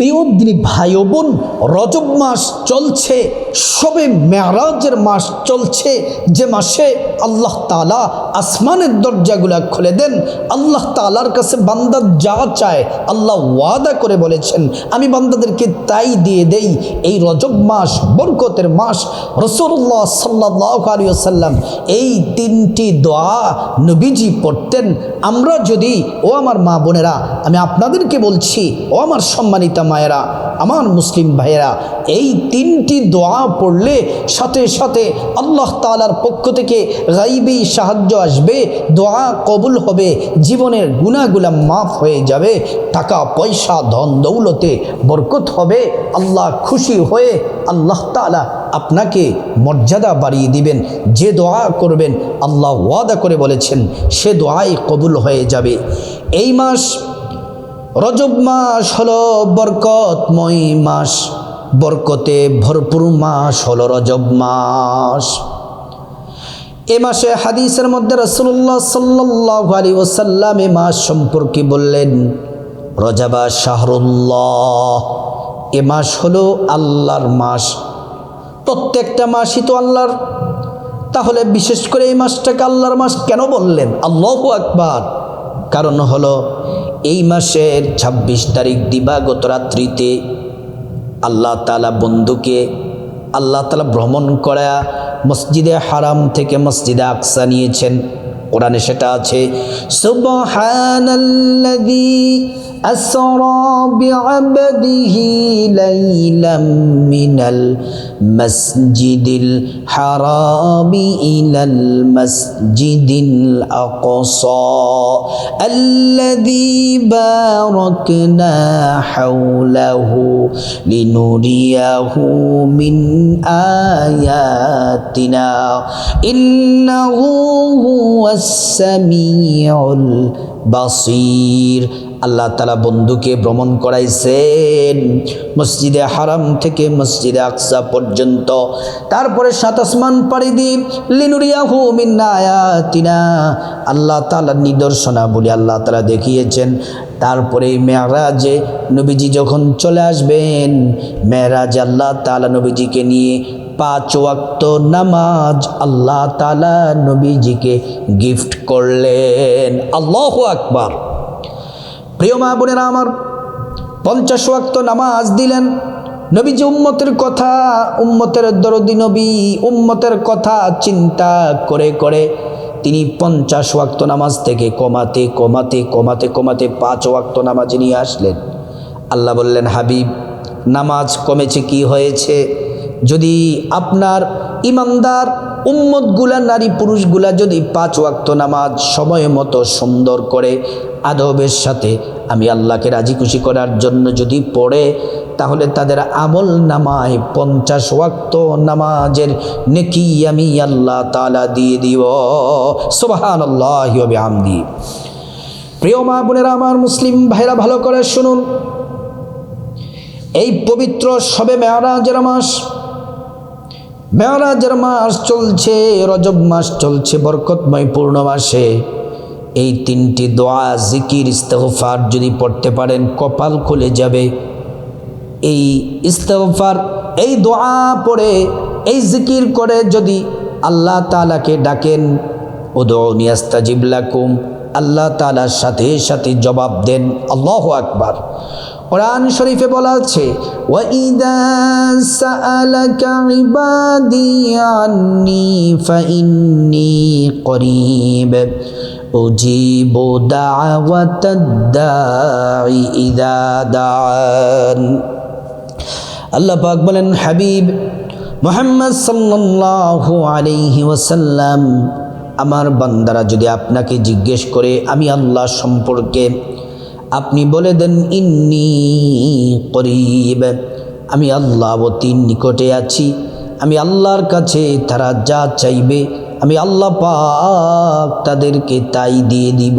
প্রিয় দিনী ভাই বোন, রজব মাস চলছে, সবে মেয়ারাজের মাস চলছে। যে মাসে আল্লাহ তালা আসমানের দরজাগুলা খুলে দেন, আল্লাহ তালার কাছে বান্দা যা চায় আল্লাহ ওয়াদা করে বলেছেন, আমি বান্দাদেরকে তাই দিয়ে দেই, এই রজব মাস, বরকতের মাস। রসুল্লাহ সাল্লাহ আলিয়াল্লাম এই তিনটি দোয়া নবীজি পড়তেন। আমরা যদি, ও আমার মা বোনেরা, আমি আপনাদেরকে বলছি, ও আমার সম্মানিতা মায়েরা, আমার মুসলিম ভাইয়েরা, এই তিনটি দোয়া পড়লে সাথে সাথে আল্লাহ তালার পক্ষ থেকে গাইবি সাহায্য আসবে, দোয়া কবুল হবে, জীবনের গুণাগুলা মাফ হয়ে যাবে, টাকা পয়সা, ধন দৌলতে বরকত হবে, আল্লাহ খুশি হয়ে আল্লাহ তালা আপনাকে মর্যাদা বাড়িয়ে দিবেন, যে দোয়া করবেন আল্লাহ ওয়াদা করে বলেছেন, সে দোয়াই কবুল হয়ে যাবে। এই মাস রজব মাস হলো বরকতময় মাস। বরকতে ভরপুর মাস হলো রজব মাস। এ মাসে হাদিসের মধ্যে রসুল্লাহ সাল্লাহ আলী ওসাল্লাম এ মাস সম্পর্কে বললেন, রজাবা শাহরুল্লাহ। এ মাস হলো আল্লাহর মাস। প্রত্যেকটা মাসই তো আল্লাহর। তাহলে বিশেষ করে এই মাসটাকে আল্লাহর মাস কেন বললেন? আল্লাহ আকবার। কারণ হলো এই মাসের ২৬ তারিখ দিবাগত রাত্রিতে আল্লাহ তালা বন্ধুকে, আল্লাহ তালা ভ্রমণ করা মসজিদে হারাম থেকে মসজিদে আকসা নিয়েছেন। কোরআনে সেটা আছে, সুবহানাল্লাযী আসরা বিআবদিহি লাইলাম মিনাল المسجد الحرام إلى المسجد الأقصى الذي باركنا حوله لنريه من آياتنا. إنه هو السميع البصير. আল্লাহ তালা বন্ধুকে ভ্রমণ করাইছেন মসজিদে হারাম থেকে মসজিদে আকসা পর্যন্ত। তারপরে সাত আসমান পাড়ি দি লিনুরিয়াহু মিন্নায়াতিনা আল্লাহ তালার নিদর্শনা বলে আল্লাহ তালা দেখিয়েছেন। তারপরে মেয়ারাজে নবীজি যখন চলে আসবেন, মেয়ারাজ আল্লাহ তালা নবীজিকে নিয়ে পাঁচ ওয়াক্ত নামাজ আল্লাহ তালা নবীজিকে গিফট করলেন। আল্লাহ আকবার। প্রিয় মা বোনেরা আমার, পঞ্চাশ ওয়াক্ত নামাজ দিলেন। নবীজি উম্মতের কথা, উম্মতের দরদি নবী, উম্মতের কথা চিন্তা করে করে তিনি পঞ্চাশ ওয়াক্ত নামাজ থেকে কমাতে কমাতে কমাতে কমাতে পাঁচ ওয়াক্ত নামাজ নিয়ে আসলেন। আল্লাহ বললেন, হাবিব, নামাজ কমেছে কি হয়েছে? যদি আপনার ইমানদার উম্মতগুলা নারী পুরুষগুলা যদি পাঁচ ওয়াক্ত নামাজ সময় মতো সুন্দর করে আদবের সাথে আমি আল্লাহকে রাজি খুশি করার জন্য যদি পড়ে, তাহলে তাদের আমল নামায় পঞ্চাশ ওয়াক্ত নামাজের নেকি আমি আল্লাহ তালা দিয়ে দিব। সোবাহান আল্লাহ আমদি প্রিয় মা বোনেরা, আমার মুসলিম ভাইরা, ভালো করে শুনুন। এই পবিত্র সবে মেয়ারাজের মাস মেয়ারাজের মাস চলছে, রজব মাস চলছে, বরকতময় পূর্ণ মাসে। এই তিনটি দোয়া, জিকির ইস্তফার যদি পড়তে পারেন, কপাল খুলে যাবে। এই ইস্তফার এই দোয়া পড়ে, এই জিকির করে যদি আল্লাহ তালাকে ডাকেন ও দোনিয়াস্তা জিবলাকুম আল্লাহ তালার সাথে সাথে জবাব দেন, আল্লাহ আকবার। কোরআন শরীফে বলা আছে ওয়াইদা সাআলাকা ইবাদি আন্নি ফাইন্নি করিব أجيب دعوة الداعي إذا دعان আল্লাহ পাক বলেন হাবিব মোহাম্মদ সাল্লাল্লাহু আলাইহি ওয়াসাল্লাম আমার বান্দারা যদি আপনাকে জিজ্ঞেস করে আমি আল্লাহ সম্পর্কে আপনি বলে দেন, ইন্নি করিব। আমি আল্লাহ অতি নিকটে আছি। আমি আল্লাহর কাছে তারা যা চাইবে, আমি আল্লাহ পাক তাদেরকে তাই দিয়ে দিব।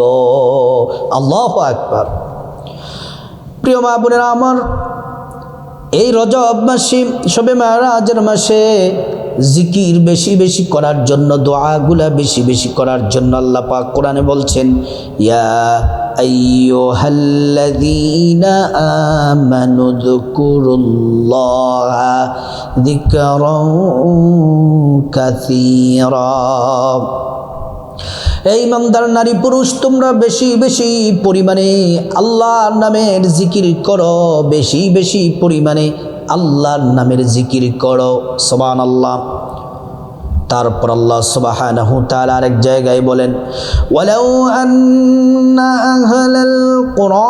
আল্লাহ একবার প্রিয় মা বোনেরা, আমার এই রজব মাসে সবে মারাজের মাসে জিকির বেশি বেশি করার জন্য, দোয়াগুলা বেশি বেশি করার জন্য আল্লাহ পাক কোরআনে বলছেন, ইয়া আইয়ুহাল্লাযীনা আমানু যকুরুল্লাহা যিকরান কাসীরা। এই ইমানদার নারী পুরুষ, তোমরা বেশি বেশি পরিমাণে আল্লাহর নামের জিকির করো, বেশি বেশি পরিমাণে আল্লাহর নামের জিকির করো সবান আল্লাহ তারপর আল্লাহ সুবহানাহু তাআলা আরেক জায়গায় বলেন, ওয়ালাউ আন্না আহলাল কুরা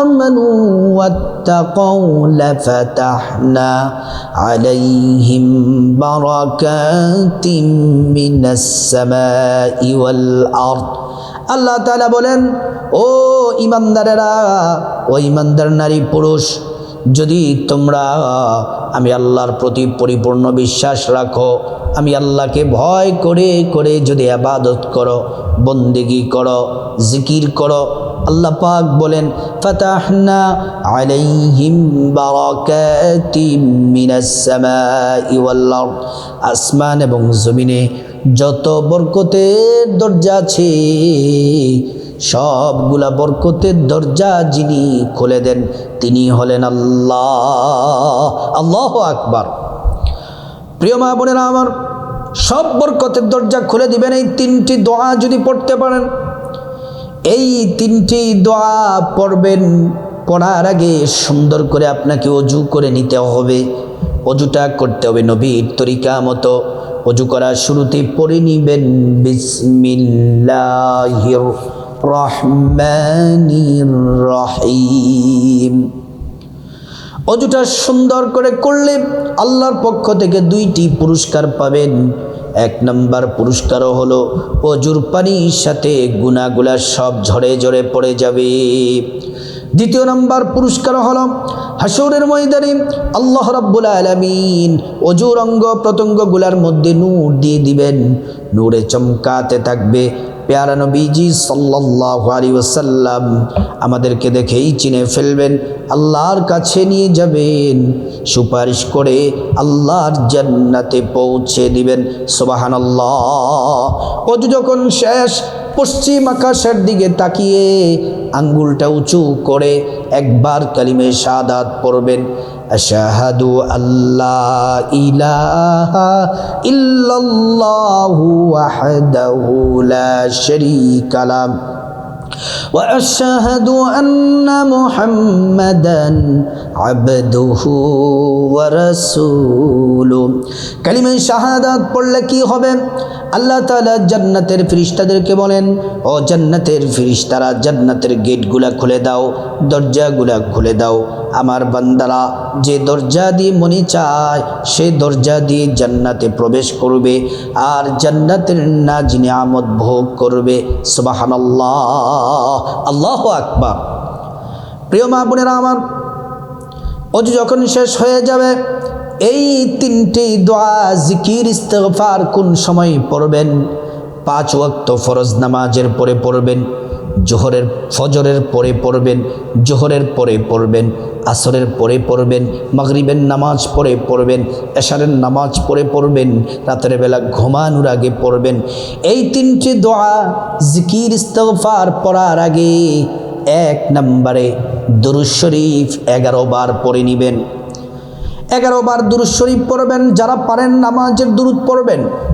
আমানু লাফাতাহনা আলাইহিম বারাকাতিম মিনাস সামাই ওয়াল আরদ আল্লাহ তাআলা বলেন, ও ইমানদারেরা ও ইমানদার নারী পুরুষ, যদি তোমরা আমি আল্লাহর প্রতি পরিপূর্ণ বিশ্বাস রাখো, আমি আল্লাহকে ভয় করে করে যদি আবাদত করো, বন্দেগি করো, জিকির করো আল্লাহ পাক বলেন আসমান এবং জমিনে যত বরকতের দরজা আছে, সবগুলা বরকতের দরজা যিনি খুলে দেন, তিনি হলেন আল্লাহ। আল্লাহ আকবার। প্রিয় মা বোনেরা আমার, সব বরকতের দরজা খুলে দিবেন, এই তিনটি দোয়া যদি পড়তে পারেন। এই তিনটি দোয়া পড়বেন, পড়ার আগে সুন্দর করে আপনাকে অজু করে নিতে হবে। অজুটা করতে হবে নবীর তরিকা মতো। অজু করার শুরুতে পড়ে নিবেন, বিসমিল্লাহির অজুটা সুন্দর করে করলে আল্লাহর পক্ষ থেকে দুইটি পুরস্কার পাবেন। এক নম্বর পুরস্কারও হলো অজুর পানির সাথে গুণাগুলা সব ঝরে ঝরে পড়ে যাবে। দ্বিতীয় নম্বর পুরস্কার হল, হাসুরের ময়দানে আল্লাহ রাব্বুল আলমিন অজুর অঙ্গ প্রত্যঙ্গগুলার মধ্যে নূর দিয়ে দিবেন। নূরে চমকাতে থাকবে পেয়ারা নবীজি সাল্লাহ আলী ওসাল্লাম আমাদেরকে দেখেই চিনে ফেলবেন, আল্লাহর কাছে নিয়ে যাবেন, সুপারিশ করে আল্লাহর জান্নাতে পৌঁছে দিবেন। সুবহানাল্লাহ। ও যখন শেষ পশ্চিম আকাশের দিকে তাকিয়ে আঙ্গুলটা উঁচু করে একবার কালিমে সাদাত পড়বেন, আশাহাদু আল্লাহ ইলাহা ইল্লাল্লাহু ওয়াহদাহু লা শারীকা লা واشهد ان محمدا عبده ورسوله কালিমা শাহাদাত পড়লে কি হবে আল্লাহ তাআলা জান্নাতের ফেরেশতাদেরকে বলেন ও জান্নাতের ফেরেশতারা জান্নাতের গেটগুলা খুলে দাও দরজাগুলা খুলে দাও আমার বান্দারা, যে দরজা দিয়ে মনে চায়, সে দরজা দিয়ে জান্নাতে প্রবেশ করবে। আর জান্নাতের নাজ নিয়ামত ভোগ করবে। সুবহানাল্লাহ। আল্লাহ আকবার। প্রিয় মা বোনেরা আমার, অজু যখন শেষ হয়ে যাবে, এই তিনটি দোয়া, জিকির ইস্তফার কোন সময় পড়বেন? পাঁচ ওয়াক্ত ফরজ নামাজের পরে পড়বেন। জোহরের ফজরের পরে পড়বেন, জোহরের পরে পড়বেন, আসরের পরে পড়বেন, মাগরিবের নামাজ পড়ে পড়বেন, এশারের নামাজ পড়ে পড়বেন, রাতের বেলা ঘুমানোর আগে পড়বেন। এই তিনটি দোয়া জিকির ইস্তফার পড়ার আগে এক নম্বরে দুরুজ শরীফ এগারো বার পড়ে নেবেন। এগারো বার দুরুদ শরীফ পড়বেন, যারা পারেন নামাজের দুরুদ পড়বেন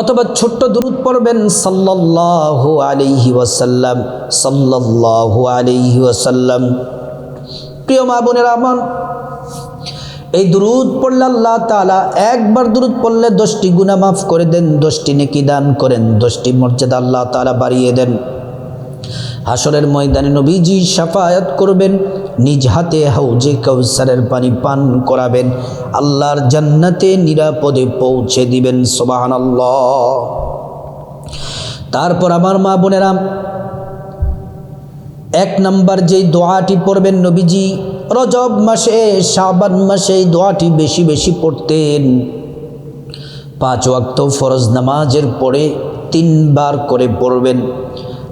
অথবা ছোট্ট দূরত পড়বেন সাল্লাহ আলিহি ওয়াসাল্লাম সাল্লাহ আলিহি ওয়াসাল্লাম। প্রিয় মা বোনের আমার, এই দুরুদ পড়লে আল্লাহ তালা একবার দুরুদ পড়লে দশটি গুণা মাফ করে দেন, দশটি নেকি দান করেন, দশটি মর্যাদা আল্লাহ তালা বাড়িয়ে দেন। হাসরের ময়দানে নবীজি সাফায়াত করবেন, নিজ হাতে হাউজে কৌসারের পানি পান করাবেন, আল্লাহর জান্নাতে নিরাপদে পৌঁছে দিবেন সোবাহান তারপর আমার মা বোনেরা, এক নাম্বার যেই দোয়াটি পড়বেন নবীজি, রজব মাসে, শাবান মাসে দোয়াটি বেশি বেশি পড়তেন। পাঁচ ওয়াক্ত ফরজ নামাজের পরে তিনবার করে পড়বেন।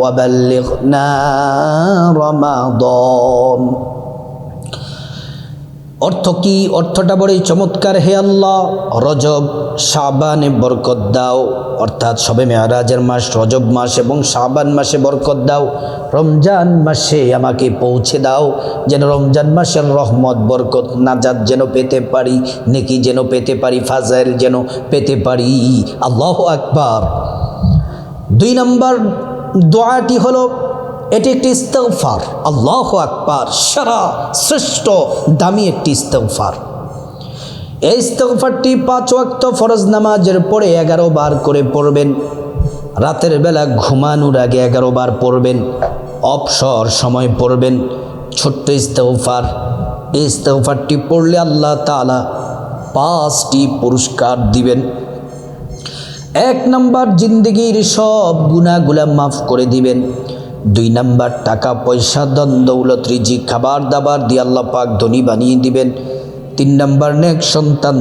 বাল্লিগনা রমাদান অর্থ কি? অর্থটা বড়ই চমৎকার, হে আল্লাহ। রজব, শাবানে বরকত দাও। অর্থাৎ সবে মেয়ারাজের মাস, রজব মাস এবং শাবান মাসে বরকত দাও। রমজান মাসে আমাকে পৌঁছে দাও। যেন রমজান মাসের রহমত, বরকত নাজাদ যেন পেতে পারি, নেকি যেন পেতে পারি, ফাজাইল যেন পেতে পারি। আল্লাহ আকবার। দুই নম্বর দোয়াটি হলো, এটি একটি ইস্তফার আল্লাহ আকবার, সারা, শ্রেষ্ঠ, দামি একটি ইস্তফার এই ইস্তফারটি পাঁচ ওয়াক্ত ফরজ নামাজের পরে এগারো বার করে পড়বেন। রাতের বেলা ঘুমানোর আগে এগারো বার পড়বেন। অবসর সময় পড়বেন। ছোট্ট ইস্তফার এই ইস্তফারটি পড়লে আল্লাহ তালা পাঁচটি পুরস্কার দিবেন। এক নাম্বার জিন্দগির সব গুণাগুলা মাফ করে দিবেন। দুই নাম্বার টাকা, পয়সা দন দৌলত রিজি খাবার দাবার দিয়ে আল্লাহ পাক ধনী বানিয়ে দিবেন। তিন নাম্বার নেক সন্তান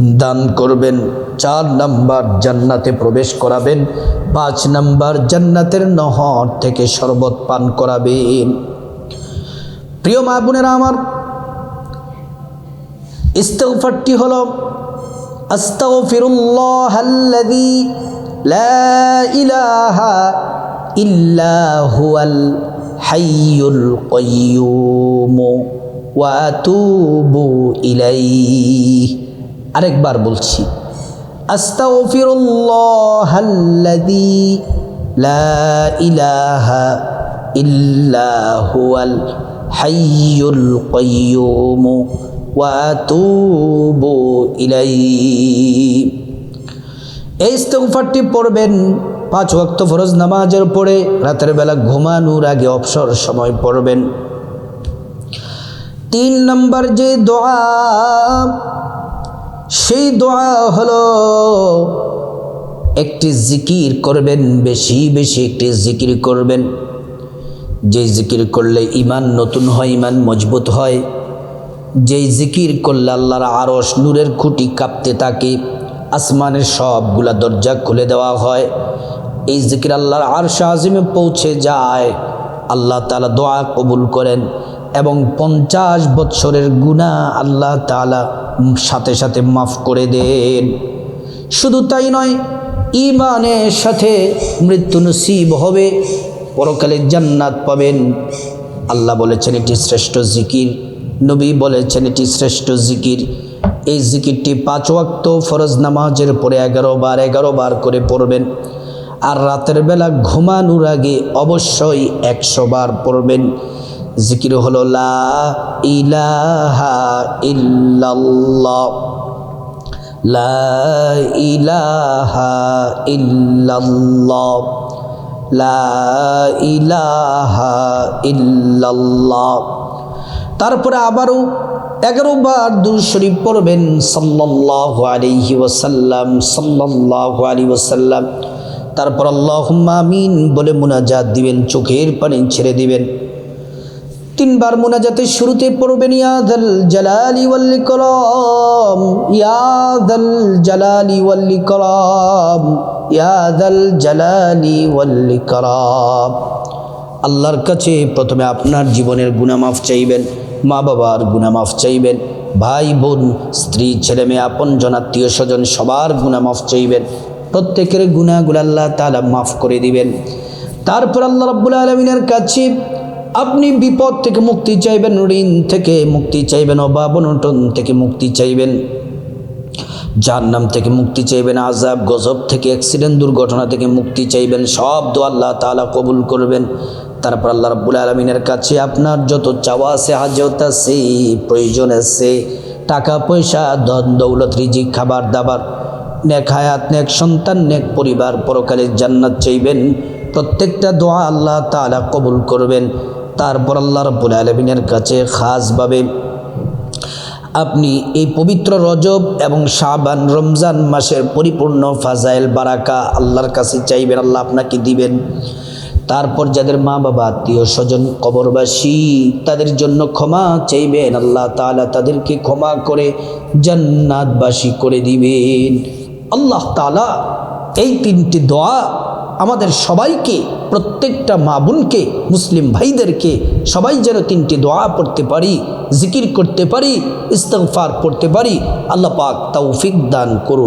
দান করবেন। চার নাম্বার জান্নাতে প্রবেশ করাবেন। পাঁচ নাম্বার জান্নাতের নহর থেকে শরবত পান করাবেন। প্রিয় মা বোনেরা আমার ইস্তফারটি হলো আস্তাগফিরুল্লাহ আল্লাযী লা ইলাহা ইল্লা হুয়াল হাইয়ুল কাইয়্যুম ওয়া আতুবু ইলাইহি আরেকবার বলছি আস্তাগফিরুল্লাহ আল্লাযী লা ইলাহা ইল্লা হুয়াল হাইয়ুল কাইয়্যুম ওয়াতুবু ইলাইহি। এই ইস্তেগফারটি পড়বেন পাঁচ ওয়াক্ত ফরজ নামাজের পরে, রাতের বেলা ঘুমানোর আগে অবসর সময় পড়বেন। তিন নম্বর যে দোয়া, সেই দোয়া হলো একটি জিকির করবেন, বেশি বেশি একটি জিকির করবেন। যে জিকির করলে ইমান নতুন হয় ইমান মজবুত হয়। যেই জিকির করলে আল্লাহর আরস নূরের খুঁটি কাঁপতে থাকে, আসমানের সবগুলা দরজা খুলে দেওয়া হয়। এই জিকির আল্লাহর আরশ আজিমে পৌঁছে যায়। আল্লাহ তালা দোয়া কবুল করেন এবং পঞ্চাশ বৎসরের গুণা আল্লাহ তালা সাথে সাথে মাফ করে দেন। শুধু তাই নয় ইমানের সাথে মৃত্যু নসিব হবে, পরকালে জান্নাত পাবেন। আল্লাহ বলেছেন, এটি শ্রেষ্ঠ জিকির। নবী বলেছেন, এটি শ্রেষ্ঠ জিকির। এই জিকিরটি পাঁচ ওয়াক্ত ফরজ নামাজের পরে এগারো বার এগারো বার করে পড়বেন। আর রাতের বেলা ঘুমানোর আগে অবশ্যই একশো বার পড়বেন। জিকির হলো, লা ইলাহা ইল্লাল্লাহ। লা ইলাহা লা ইলাহা ইল্লাল্লাহ। তারপরে আবারও এগারো বার শরীফ পড়বেন। সাল্লাহ ওসাল্লাম সাল্লাহ আলী ওসাল্লাম তারপর আল্লাহ আমিন বলে মুনাজাত দিবেন, চোখের পানি ছেড়ে দিবেন। তিনবার মুনাজাতের শুরুতে পড়বেন ইয়াদাল জালালি ওয়াল্লি কলম ইয়াদাল জালালি ওয়াল্লি কলম ইয়াদাল জালালি ওয়াল্লি কলম আল্লাহর কাছে প্রথমে আপনার জীবনের গুণামাফ চাইবেন। মা বাবার গুণামাফ চাইবেন, ভাই বোন, স্ত্রী, ছেলে মেয়ে, আপন জন, আত্মীয় স্বজন, সবার গুণামাফ চাইবেন। প্রত্যেকের গুণাগুলো আল্লাহ তালা মাফ করে দিবেন। তারপর আল্লাহ রব্বুল আলমিনের কাছে আপনি বিপদ থেকে মুক্তি চাইবেন, ঋণ থেকে মুক্তি চাইবেন, অভাব থেকে মুক্তি চাইবেন। জাহান্নাম থেকে মুক্তি চাইবেন আজাব গজব থেকে, অ্যাক্সিডেন্ট, দুর্ঘটনা থেকে মুক্তি চাইবেন, সব দো আল্লাহ তালা কবুল করবেন। তারপর আল্লাহ রাব্বুল আলমিনের কাছে আপনার যত চাওয়া আছে, হাজত আছে, প্রয়োজন আছে, টাকা পয়সা, ধন, দৌলত, রিজিক, খাবার, দাবার, নেক হায়াত, নেক সন্তান, নেক পরিবার পরকালে জান্নাত চাইবেন। প্রত্যেকটা দোয়া আল্লাহ তালা কবুল করবেন। তারপর আল্লাহ রাব্বুল আলমিনের কাছে খাসভাবে আপনি এই পবিত্র রজব এবং শাবান, রমজান মাসের পরিপূর্ণ ফাজাইল বারাকা আল্লাহর কাছে চাইবেন, আল্লাহ আপনাকে দিবেন। তারপর যাদের মা বাবা, আত্মীয় স্বজন, কবরবাসী তাদের জন্য ক্ষমা চাইবেন, আল্লাহ তাআলা তাদেরকে ক্ষমা করে জান্নাতবাসী করে দিবেন। আল্লাহ তালা এই তিনটি দোয়া আমাদের সবাইকে, প্রত্যেকটা মা বোনকে, মুসলিম ভাইদেরকে সবাই যেন তিনটি দোয়া পড়তে পারি, জিকির করতে পারি ইস্তফার পড়তে পারি, আল্লাহ পাক তৌফিক দান করুন।